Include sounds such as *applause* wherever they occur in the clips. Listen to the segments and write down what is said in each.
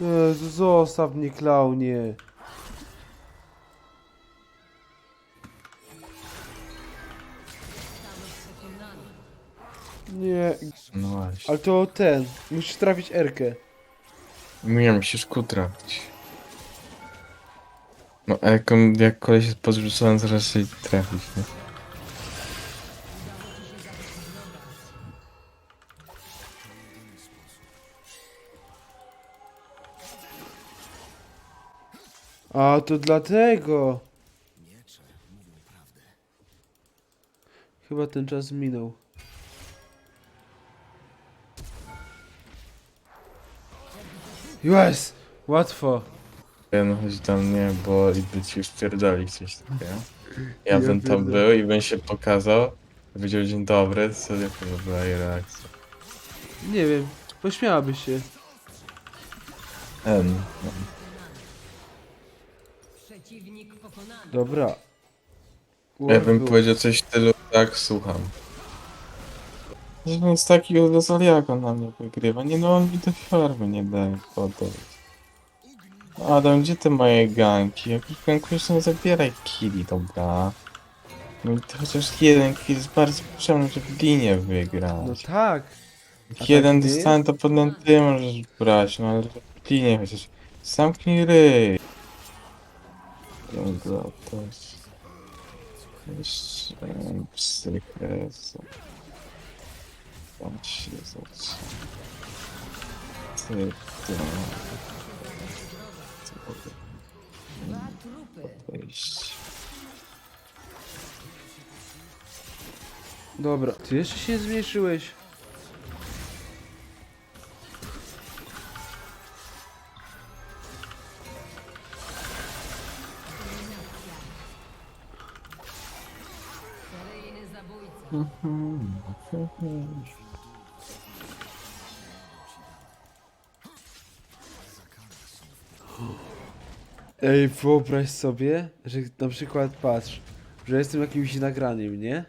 Jezu, zostaw mnie, klaunie. Nie, No właśnie. ale to ten. Musisz trafić Erkę. Nie, musisz ku trafić. No, a jak, jak koleś jest podrzucony, to raczej trafić, nie? A, to dlatego. Chyba ten czas minął. Jest! Łatwo. Ja no chodź tam nie, bo i by ci wpierdoli coś takiego. Ja *laughs* Ja bym tam pierdolę. był i bym się pokazał, powiedział dzień dobry, co jaka była jej reakcja. Nie wiem, pośmiałaby się. Em, no. Przeciwnik pokonany. Dobra. Ja bym powiedział coś w stylu, tak, słucham. Że on jest taki jak on na mnie wygrywa. Nie no, on mi do farmy nie daje podać. Adam, gdzie te moje ganki? Jak ich gankujesz, to nie zabieraj killi, dobra? No i to chociaż jeden kill jest bardzo potrzebny, żeby linię wygrać. No tak. Jak tak jeden nie dostań, to potem ty możesz brać, no ale linię chociaż. Zamknij ryj. Jeszcze... Psychę... Tam się zaczyna. Ty, ty... Dobra. Ty jeszcze się zmniejszyłeś. Zabójca. Ej, wyobraź sobie, że na przykład patrz, że jestem jakimś nagraniem, nie?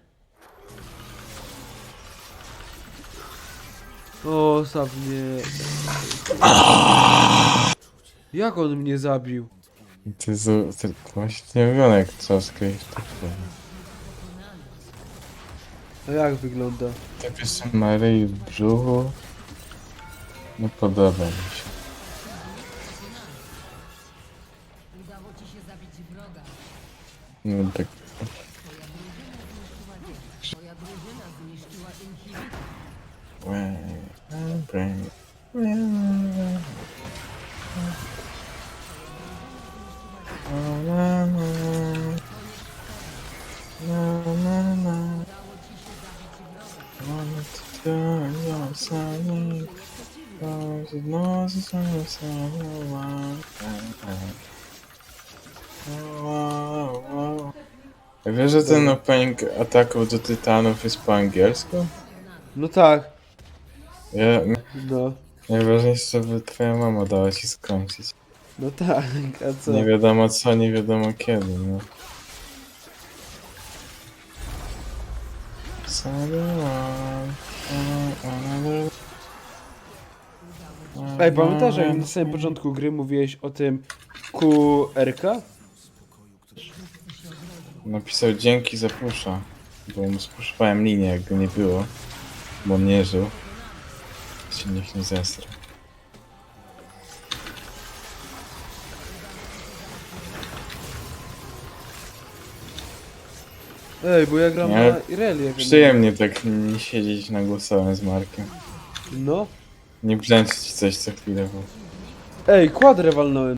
O, sam mnie. Jak on mnie zabił? Ty z... Ty właśnie nie wiem jak troszkę ich tak powiem. A jak wygląda? Tak jeszcze ma ryj w brzuchu. No podoba mi się. Udało ci się zabić wroga. No tak. Twoja drużyna zniszczyła inhibitor. Udało Wiesz, że ten opening ataków do tytanów jest po angielsku? No tak, Ja, no. najważniejsze, żeby twoja mama dała ci skończyć. No tak, a co? Nie wiadomo co, nie wiadomo kiedy, no. Ej, pamiętasz jak na samym początku gry mówiłeś o tym QRK? Napisał dzięki za pusza, bo mu spuszczałem linię, jak go nie było, bo nie żył. Się niech nie zestra. Ej, bo ja gram Nie, na Irelię. Przyjemnie tak nie siedzieć na głosowym z Markiem. No. Nie brzęczyć coś co chwilę, bo Ej, kwadrę walnąłem.